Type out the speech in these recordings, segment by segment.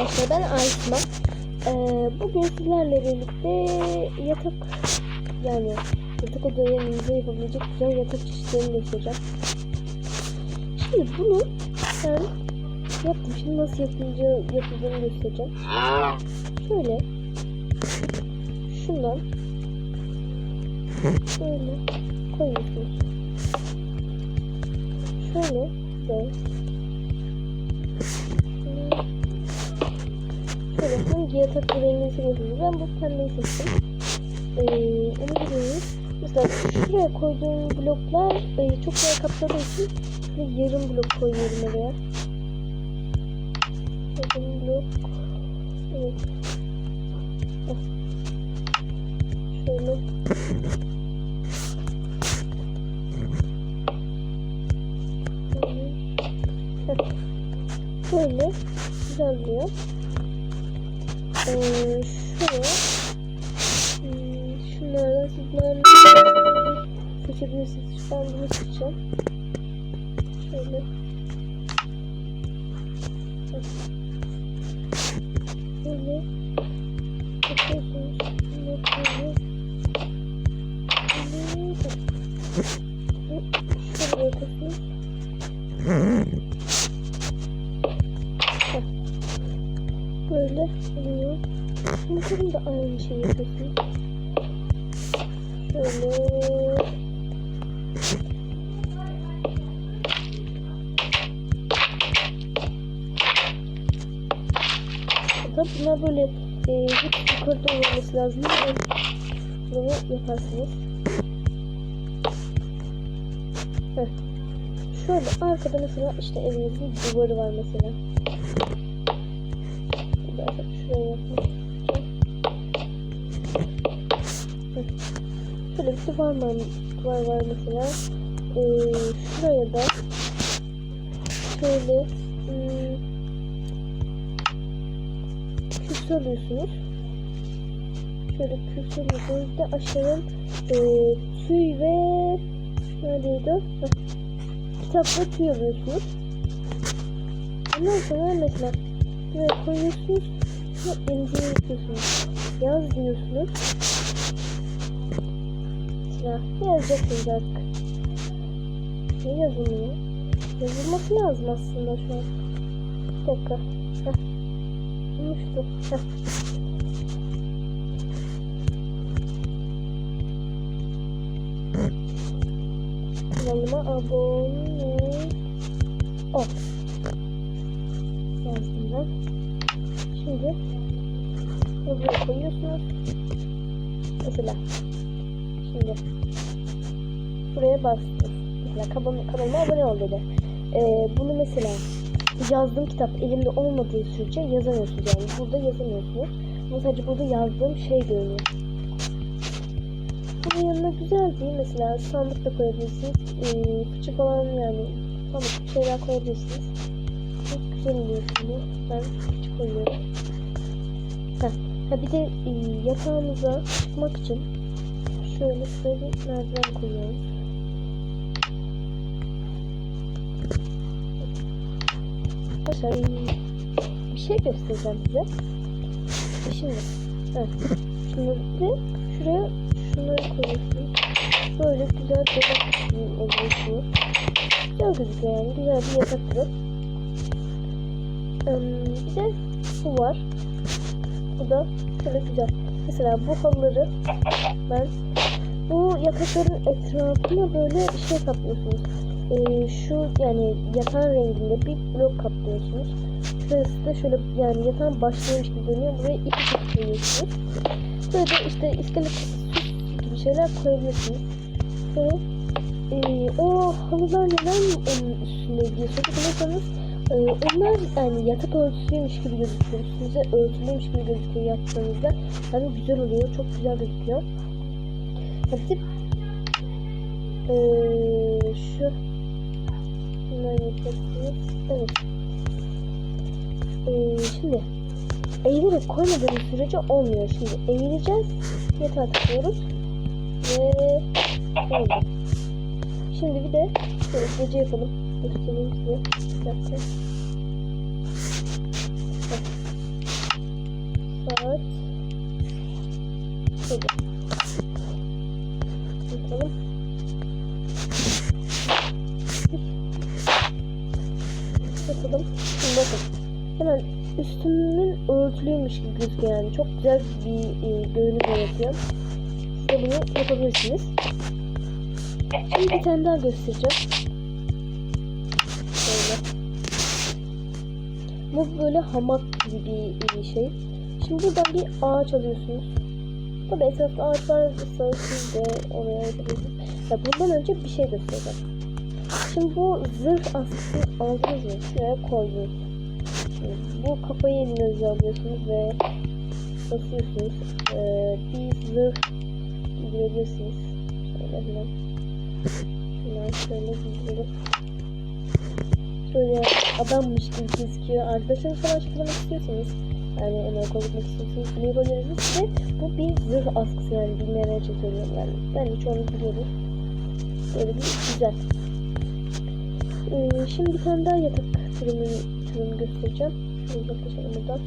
arkadaşlar ben Aysma. Ee, bugün sizlerle birlikte yatak yani yatak odalarınızda yapabilecek güzel yatak çeşitlerini göstereceğim. Şimdi bunu ben yaptım. Şimdi nasıl yapınca yapıldığını göstereceğim. Şöyle şundan şöyle koyuyorsunuz. Şöyle ve Hangi yatak rengini seviyorsunuz? Ben bu pembeyi seçtim. Ee, onu biliyoruz. Mesela şuraya koyduğum bloklar e, çok yer kapladığı için şöyle yarım blok koyuyorum oraya. Yarım blok. Evet. Şöyle. Böyle güzel duruyor. Ee, şuraya hmm, şunlardan sizler seçebilirsiniz. Ben bunu seçeceğim. Şöyle. Böyle oluyor. Umarım da aynı şey yapıyorsunuz. Şöyle. Tabii bunlar böyle e, hep yukarıda olması lazım. Bunu yaparsınız. Heh. Şöyle arkada mesela işte evinizin duvarı var mesela. Şöyle bir duvar var, var mesela. Ee, şuraya da şöyle hmm, alıyorsunuz. Şöyle kürsü alıyorsunuz da aşağıya e, tüy ve neredeydi? Heh. Kitapla tüy alıyorsunuz. Ondan sonra mesela buraya koyuyorsunuz ve elinize yapıyorsunuz. Yaz diyorsunuz. Mesela ne yazacaksınız artık? Ne yazılıyor? Yazılması lazım aslında şu an. Bir dakika. Heh. Unutmuştum. Heh. Kanalıma abone ol. Yazdım ben. Şimdi buraya koyuyorsunuz. Mesela şimdi buraya bastınız. Mesela kanalıma, kanalıma abone ol dedi. Ee, bunu mesela yazdığım kitap elimde olmadığı sürece yazamıyorsunuz yani burada yazamıyorsunuz. Ama sadece burada yazdığım şey görünüyor. Bunun yanına güzel bir mesela sandık da koyabilirsiniz. Ee, fıçı falan yani sandık şeyler koyabilirsiniz. Çok güzel oluyor şimdi. Ben fıçı koyuyorum. Heh. Ha bir de e, yatağımıza çıkmak için şöyle şöyle bir merdiven koyuyoruz. Arkadaşlar bir şey göstereceğim size. Şimdi heh. Şimdi de şuraya şunları koyuyorsunuz. Böyle güzel dolap oluyorsunuz. Güzel gözüküyor yani. Güzel bir yatak türü. Bir de bu var. Bu da şöyle güzel. Mesela bu halıları ben bu yatakların etrafına böyle şey kaplıyorsunuz. Ee, şu yani yatağın renginde bir blok kaplıyorsunuz. Şurası da şöyle yani yatağın başlangıç gibi dönüyor. Buraya iki kat koyuyorsunuz. Böyle de işte iskelet gibi şeyler koyabilirsiniz. Böyle e, o halılar neden onun üstünde diye sorarsanız e, onlar yani yatak örtüsüymüş gibi gözüküyor. Üstünüze örtülüymüş gibi gözüküyor yaptığınızda. Yani güzel oluyor. Çok güzel gözüküyor. Hadi e, şu. Evet. E, şimdi eğilerek koymadığımız sürece olmuyor. Şimdi eğileceğiz. Yatağa tıklıyoruz. Ve oldu. Şimdi bir de şöyle gece yapalım. Göstereyim size. Bir dakika. Heh. saat 7. Bakalım. Bakalım. Hemen üstümün örtülüymüş gibi yani. Çok güzel bir e, görünüm yaratıyor. Siz de bunu yapabilirsiniz. Şimdi bir tane daha göstereceğim. Bu böyle hamak gibi bir şey. Şimdi buradan bir ağaç alıyorsunuz. Tabii etrafta ağaç varsa siz de oraya yapabilirsiniz. Ya bundan önce bir şey göstereceğim. Şimdi bu zırh askısı aldınız mı? Şuraya koydunuz. Şimdi bu kafayı elinize alıyorsunuz ve basıyorsunuz. Ee, bir zırh giydirebilirsiniz. Şöyle hemen. Hemen şöyle giydirelim. Şöyle adammış gibi gözüküyor. Arkadaşlarınız falan şakalamak istiyorsanız yani emek olmak istiyorsanız bunu yapabilirsiniz ve bu bir zırh askısı yani bilmeyenler için söylüyorum yani. Ben de çoğunluk biliyoruz. Böyle bir güzel. Ee, şimdi bir tane daha yatak türünü, türünü göstereceğim. Şöyle uzaklaşalım buradan.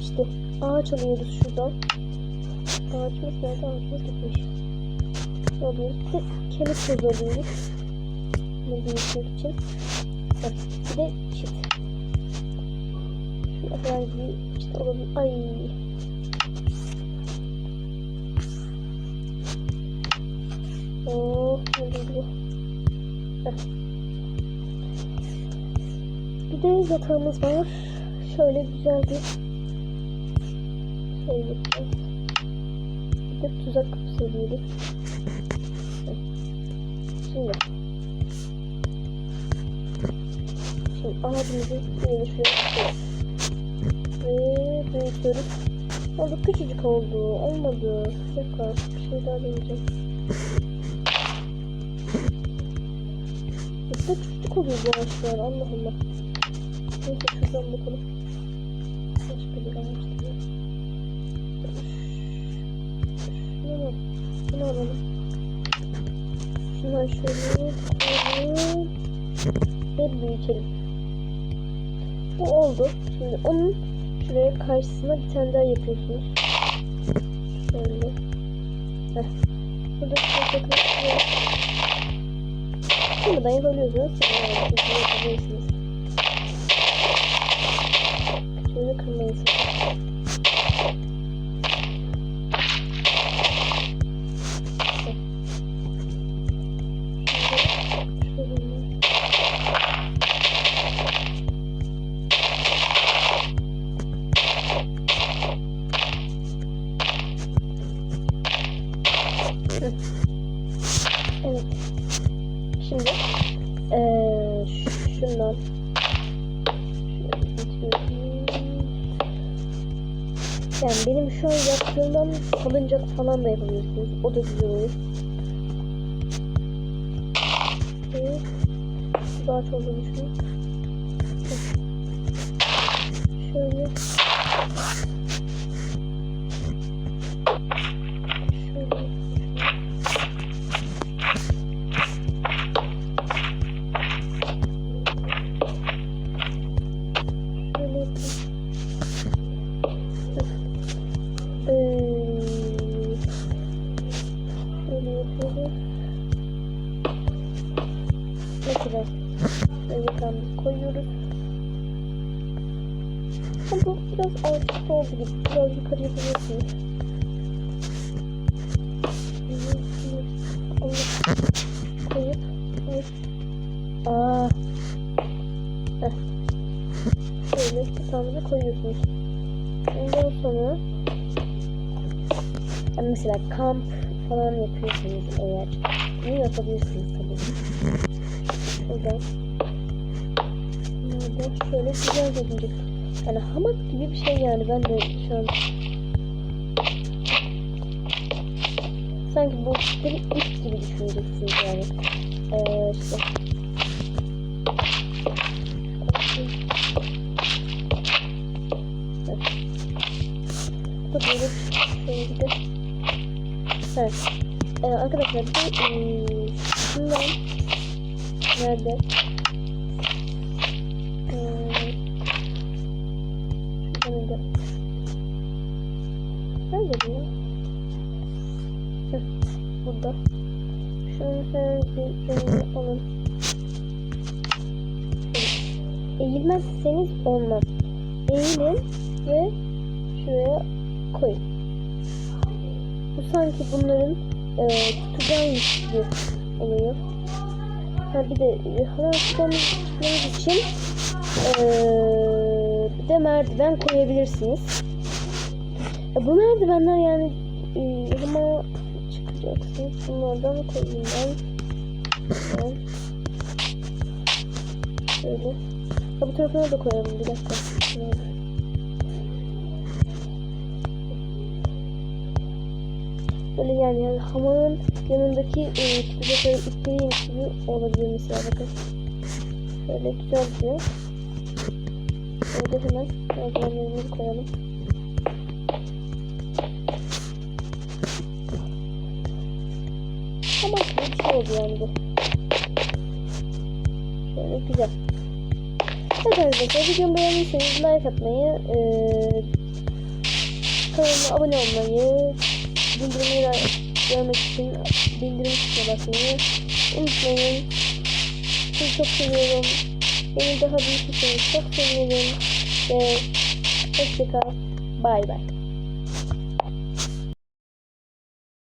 İşte ağaç alıyoruz şuradan. Ağaçımız nerede? Ağaçımız gitmiş. Ne alıyoruz? Bir de kemik tozu alıyoruz. Bunu büyütmek için. Bir de çit. Şu herhangi bir çit olabilir. Ay. Oh? Heh. Bir de yatağımız var. Şöyle güzel bir şey yapacağız. Bir de tuzak kapısı. Heh. Şimdi ağacımızı şuraya Ve büyütüyoruz. Oldu küçücük oldu. Olmadı. Dakika. Bir şey daha deneyeceğim. Çok küçük oluyor bu ağaçlar. Allah Allah. Neyse şuradan bakalım. Başka bir ağaç değil. Şunu? Şunu alalım. Şundan şöyle koyalım. Ve büyütelim. Bu oldu. Şimdi onun şuraya karşısına bir tane daha yapıyorsunuz. Şöyle. Heh. Burada şöyle takıyorsunuz. Şimdiden yapabiliyorsunuz. Sonra yapabilirsiniz. Küçüğünü kırmayın sakın. Benim şu an yaptığımdan salıncak falan da yapabilirsiniz. O da güzel olur. Evet. Daha olduğunu düşünüyorum. Şöyle. Mesela kamp falan yapıyorsunuz eğer bunu yapabilirsiniz tabii. Şurada Nerede? Şöyle güzel görünecek. Yani hamak gibi bir şey yani ben de şu an sanki bu bir ip gibi düşüneceksiniz yani. Ee, işte da böyle bir de Evet. Ee, arkadaşlar bu ee, şundan nerede? Ee, önce Nerede bu ya? Burada. Her bir rengini alın. Eğilmezseniz olmaz. Eğilin ve şuraya koyun. Bu sanki bunların e, tutacağıymış gibi oluyor. Ha bir de e, tutmamız için e, bir de merdiven koyabilirsiniz. Ya bu merdivenler yani e, ama çıkacaksınız. Bunlardan koyayım ben. Ben. Şöyle. Ha bu tarafına da koyalım bir dakika. Nerede? Böyle yani, hamamın yanındaki e, tutacakları ipleriymiş gibi olabilir mesela bakın. Şöyle güzel diyor. Şöyle hemen merdivenlerimizi koyalım. Tamam bir şey oldu yani bu. Şöyle güzel. Evet arkadaşlar videomu beğendiyseniz like atmayı, eee kanalıma abone olmayı, bildirimleri görmek için bildirim tuşuna basmayı unutmayın. Sizi çok seviyorum. Beni daha büyütürseniz çok sevinirim. Ve hoşçakal. Bay bay.